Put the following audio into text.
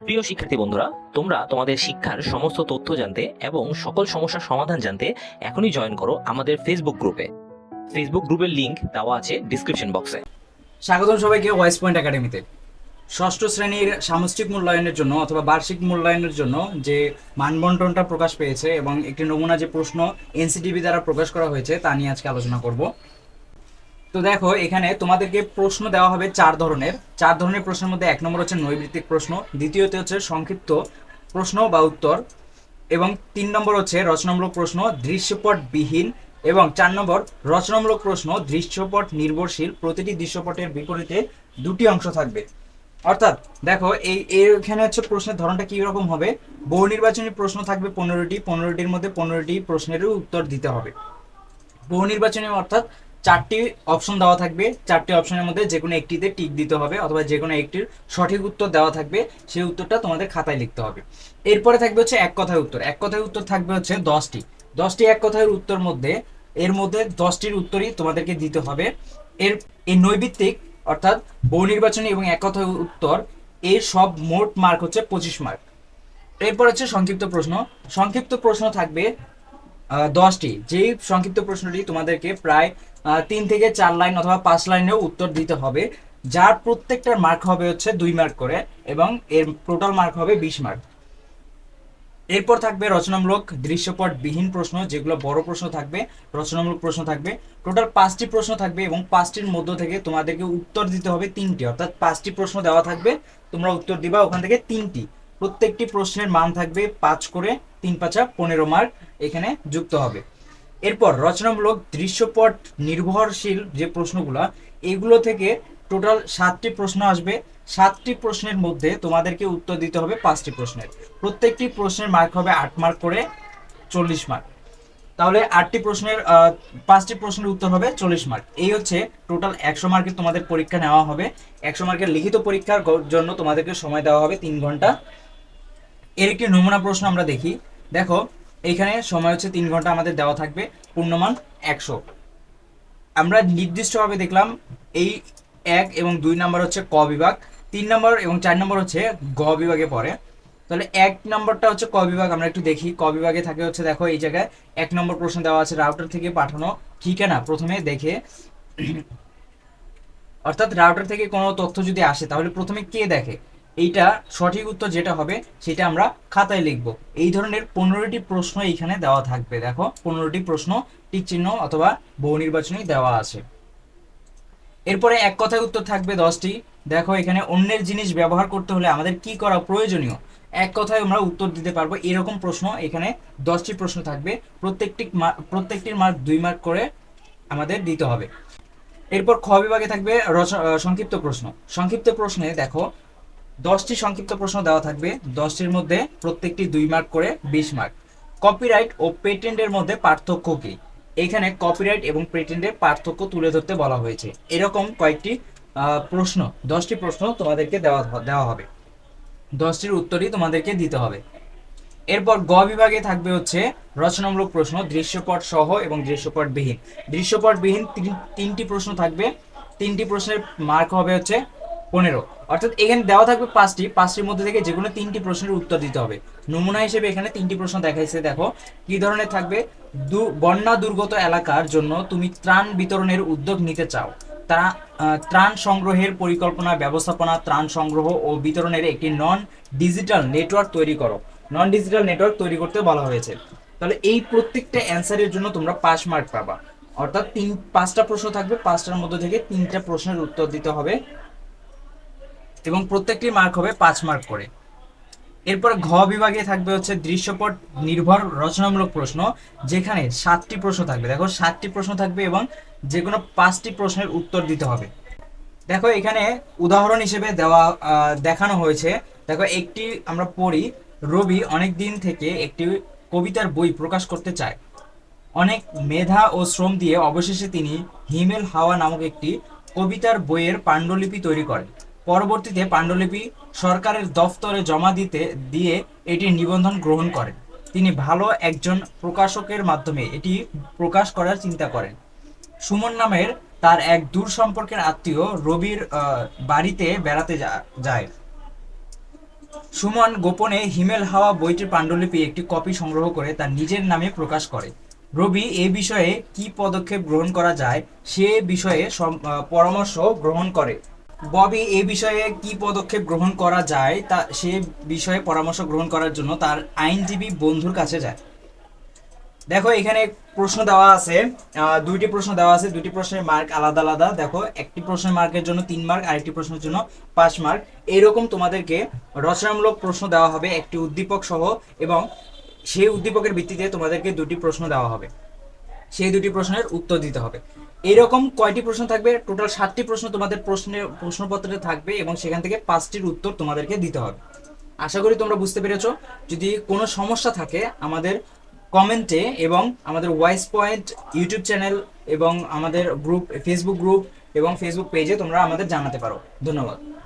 প্রিয় শিক্ষার্থী বন্ধুরা, তোমরা তোমাদের শিক্ষার সমস্ত তথ্য জানতে এবং সকল সমস্যার সমাধান জানতে এখনই জয়েন করো আমাদের ফেসবুক গ্রুপে ফেসবুক গ্রুপের লিংক দেওয়া আছে ডিসক্রিপশন বক্সে স্বাগতম সবাইকে ওয়াইস পয়েন্ট একাডেমিতে ষষ্ঠ শ্রেণির সামষ্টিক মূল্যায়নের জন্য অথবা বার্ষিক মূল্যায়নের জন্য যে মানবন্টনটা প্রকাশ পেয়েছে এবং একটি নমুনা যে প্রশ্ন এনসিটিভি দ্বারা প্রকাশ করা হয়েছে তা নিয়ে আজকে আলোচনা করব। তো দেখো, এখানে তোমাদেরকে প্রশ্ন দেওয়া হবে চার ধরনের। চার ধরনের প্রশ্নের মধ্যে এক নম্বর হচ্ছে নৈবৃত্তিক প্রশ্ন, দ্বিতীয়তে হচ্ছে সংক্ষিপ্ত প্রশ্ন বা উত্তর, এবং তিন নম্বর হচ্ছে রচনামূলক প্রশ্ন, দৃশ্যপটবিহীন, এবং চার নম্বর রচনামূলক প্রশ্ন, দৃশ্যপট নির্ভরশীল, প্রতিটি দৃশ্যপটের বিপরীতে দুটি অংশ থাকবে। অর্থাৎ দেখো, এই এখানে হচ্ছে প্রশ্নের ধরনটা কি রকম হবে? বহু নির্বাচনী প্রশ্ন থাকবে পনেরোটি, পনেরোটির মধ্যে পনেরোটি প্রশ্নেরও উত্তর দিতে হবে। বহু নির্বাচনী অর্থাৎ চারটি অপশন দেওয়া থাকবে। চারটি অপশনের মধ্যে যে কোনো একটিতে টিক দিতে হবে অথবা যে কোনো একটির সঠিক উত্তর দেওয়া থাকবে, সেই উত্তরটা তোমাদের খাতায় লিখতে হবে। এরপরে থাকবে হচ্ছে এক কথায় উত্তর। এক কথায় উত্তর থাকবে হচ্ছে দশটি। দশটি এক কথায় উত্তর মধ্যে, এর মধ্যে দশটির উত্তরই তোমাদেরকে দিতে হবে। এর, এই নৈবিত্তিক অর্থাৎ বহু নির্বাচনী এবং এক কথায় উত্তর, এর সব মোট মার্ক হচ্ছে পঁচিশ মার্ক এরপর হচ্ছে সংক্ষিপ্ত প্রশ্ন। সংক্ষিপ্ত প্রশ্ন থাকবে দশটি। যেই সংক্ষিপ্ত প্রশ্নটি তোমাদেরকে প্রায় তিন থেকে চার লাইন অথবা পাঁচ লাইনেও উত্তর দিতে হবে, যার প্রত্যেকটার মার্ক হবে হচ্ছে দুই মার্ক করে এবং এর টোটাল মার্ক হবে বিশ মার্ক এরপর থাকবে রচনামূলক দৃশ্যপট বিহীন প্রশ্ন, যেগুলো বড় প্রশ্ন থাকবে, রচনামূলক প্রশ্ন থাকবে। টোটাল পাঁচটি প্রশ্ন থাকবে এবং পাঁচটির মধ্য থেকে তোমাদেরকে উত্তর দিতে হবে তিনটি, অর্থাৎ পাঁচটি প্রশ্ন দেওয়া থাকবে, তোমরা উত্তর দিবা ওখান থেকে তিনটি। প্রত্যেকটি প্রশ্নের মান থাকবে পাঁচ করে তিন পাঁচা পনেরো মার্ক এখানে যুক্ত হবে। এরপর রচনামূলক দৃশ্যপট নির্ভরশীল যে প্রশ্নগুলো, এগুলো থেকে টোটাল সাতটি প্রশ্ন আসবে। সাতটি প্রশ্নের মধ্যে তোমাদেরকে উত্তর দিতে হবে পাঁচটি প্রশ্নের। প্রত্যেকটি প্রশ্নের মার্ক হবে আট মার্ক করে চল্লিশ মার্ক তাহলে আটটি প্রশ্নের পাঁচটি প্রশ্নের উত্তর হবে চল্লিশ মার্ক এই হচ্ছে টোটাল একশো মার্কের তোমাদের পরীক্ষা নেওয়া হবে। একশো মার্কের লিখিত পরীক্ষার জন্য তোমাদেরকে সময় দেওয়া হবে তিন ঘণ্টা। এর একটি নমুনা প্রশ্ন আমরা দেখি। দেখো, এখানে সময় হচ্ছে তিন ঘণ্টা আমাদের দেওয়া থাকবে, পূর্ণমান একশো। আমরা নির্দিষ্টভাবে দেখলাম এই এক এবং দুই নাম্বার হচ্ছে ক বিভাগ, তিন নম্বর এবং চার নম্বর হচ্ছে গ বিভাগে পড়ে। তাহলে এক নম্বরটা হচ্ছে ক বিভাগ, আমরা একটু দেখি। ক বিভাগে থাকে হচ্ছে দেখো এই জায়গায় এক নম্বর প্রশ্ন দেওয়া আছে রাউটার থেকে পাঠানো ঠিকানা প্রথমে দেখে, অর্থাৎ রাউটার থেকে কোনো তথ্য যদি আসে, তাহলে প্রথমে কে দেখে? এইটা সঠিক উত্তর যেটা হবে সেটা আমরা খাতায় লিখব। এই ধরনের পনেরোটি প্রশ্ন এইখানে দেওয়া থাকবে। দেখো, পনেরোটি প্রশ্ন, টিক চিহ্ন অথবা বহু নির্বাচনী দেওয়া আছে। এরপরে এক কথায় উত্তর থাকবে দশটি। দেখো, এখানে অন্যের জিনিস ব্যবহার করতে হলে আমাদের কি করা প্রয়োজনীয়? এক কথায় আমরা উত্তর দিতে পারব এরকম প্রশ্ন। এখানে দশটি প্রশ্ন থাকবে। প্রত্যেকটি প্রত্যেকটির মার্ক দুই মার্ক করে আমাদের দিতে হবে। এরপর খ বিভাগে থাকবে সংক্ষিপ্ত প্রশ্ন। সংক্ষিপ্ত প্রশ্নে দেখো দশটি সংক্ষিপ্ত প্রশ্ন দেওয়া থাকবে। দশটির মধ্যে প্রত্যেকটি দুই মার্ক করে বিশ মার্ক কপিরাইট ও পেটেন্টের মধ্যে পার্থক্য কি? এখানে কপিরাইট এবং পেটেন্টের পার্থক্য তুলে ধরতে বলা হয়েছে। এরকম কয়েকটি প্রশ্ন, দশটি প্রশ্ন তোমাদেরকে দেওয়া দেওয়া হবে। দশটির উত্তরই তোমাদেরকে দিতে হবে। এরপর গ বিভাগে থাকবে হচ্ছে রচনামূলক প্রশ্ন, দৃশ্যপট সহ এবং দৃশ্যপট বিহীন দৃশ্যপট বিহীন তিন- তিনটি প্রশ্ন থাকবে। তিনটি প্রশ্নের মার্ক হবে হচ্ছে পনেরো। অর্থাৎ এখানে দেওয়া থাকবে পাঁচটি, পাঁচটির মধ্যে থেকে যে কোনো তিনটি প্রশ্নের উত্তর দিতে হবে। নমুনা হিসেবে এখানে তিনটি প্রশ্ন দেখাইছে, দেখো। কি ধরনের থাকবে? দু, বন্যা দুর্গত এলাকার জন্য তুমি ত্রাণ বিতরণের উদ্যোগ নিতে চাও। তা ত্রাণ সংগ্রহের পরিকল্পনা, ব্যবস্থাপনা, ত্রাণ সংগ্রহ ও বিতরণের একটি নন ডিজিটাল নেটওয়ার্ক তৈরি করো। নন ডিজিটাল নেটওয়ার্ক তৈরি করতে বলা হয়েছে। তাহলে এই প্রত্যেকটা অ্যান্সারের জন্য তোমরা পাঁচ মার্ক পাবা। অর্থাৎ তিন, পাঁচটা প্রশ্ন থাকবে, পাঁচটার মধ্যে থেকে তিনটা প্রশ্নের উত্তর দিতে হবে। এবং প্রত্যেকটির মার্ক হবে পাঁচ মার্ক করে। এরপর ঘ বিভাগে থাকবে হচ্ছে দৃশ্যপট নির্ভর রচনামূলক প্রশ্ন, যেখানে সাতটি প্রশ্ন থাকবে। দেখো, সাতটি প্রশ্ন থাকবে এবং যে কোনো পাঁচটি প্রশ্নের উত্তর দিতে হবে। দেখো, এখানে উদাহরণ হিসেবে দেওয়া দেখানো হয়েছে। দেখো, একটি আমরা পড়ি, রবি অনেক দিন থেকে একটি কবিতার বই প্রকাশ করতে চায়। অনেক মেধা ও শ্রম দিয়ে অবশেষে তিনি হিমেল হাওয়া নামক একটি কবিতার বইয়ের পাণ্ডুলিপি তৈরি করেন। পরবর্তীতে পাণ্ডুলিপি সরকারের দফতরে জমা দিতে, দিয়ে এটির নিবন্ধন গ্রহণ করেন। তিনি ভালো একজন প্রকাশকের মাধ্যমে এটি প্রকাশ করার চিন্তা করেন। সুমন নামের তার এক দূর সম্পর্কের আত্মীয় রবির বাড়িতে বেড়াতে যায়। সুমন গোপনে হিমেল হাওয়া বইটির পাণ্ডুলিপি একটি কপি সংগ্রহ করে তার নিজের নামে প্রকাশ করে। রবি এ বিষয়ে কি পদক্ষেপ গ্রহণ করা যায় সে বিষয়ে পরামর্শ গ্রহণ করে। ববি, এ বিষয়ে কি পদক্ষেপ গ্রহণ করা যায়, তা, সে বিষয়ে পরামর্শ গ্রহণ করার জন্য তার আইনজীবী বন্ধুর কাছে যায়। দেখো, এখানে প্রশ্ন দেওয়া আছে। দুইটি প্রশ্ন দেওয়া আছে। দুইটি প্রশ্নের মার্ক আলাদা আলাদা। দেখো, একটি প্রশ্নের মার্কের জন্য তিন মার্ক, আরেকটি প্রশ্নের জন্য পাঁচ মার্ক। এরকম তোমাদেরকে রচনামূলক প্রশ্ন দেওয়া হবে, একটি উদ্দীপক সহ, এবং সেই উদ্দীপকের ভিত্তিতে তোমাদেরকে দুটি প্রশ্ন দেওয়া হবে। সেই দুটি প্রশ্নের উত্তর দিতে হবে। এরকম কয়টি প্রশ্ন থাকবে? টোটাল সাতটি প্রশ্ন তোমাদের প্রশ্নের, প্রশ্নপত্রে থাকবে এবং সেখান থেকে পাঁচটির উত্তর তোমাদেরকে দিতে হবে। আশা করি তোমরা বুঝতে পেরেছ। যদি কোনো সমস্যা থাকে আমাদের কমেন্টে এবং আমাদের ওয়াইস পয়েন্ট ইউটিউব চ্যানেল এবং আমাদের গ্রুপ, ফেসবুক গ্রুপ এবং ফেসবুক পেজে তোমরা আমাদের জানাতে পারো। ধন্যবাদ।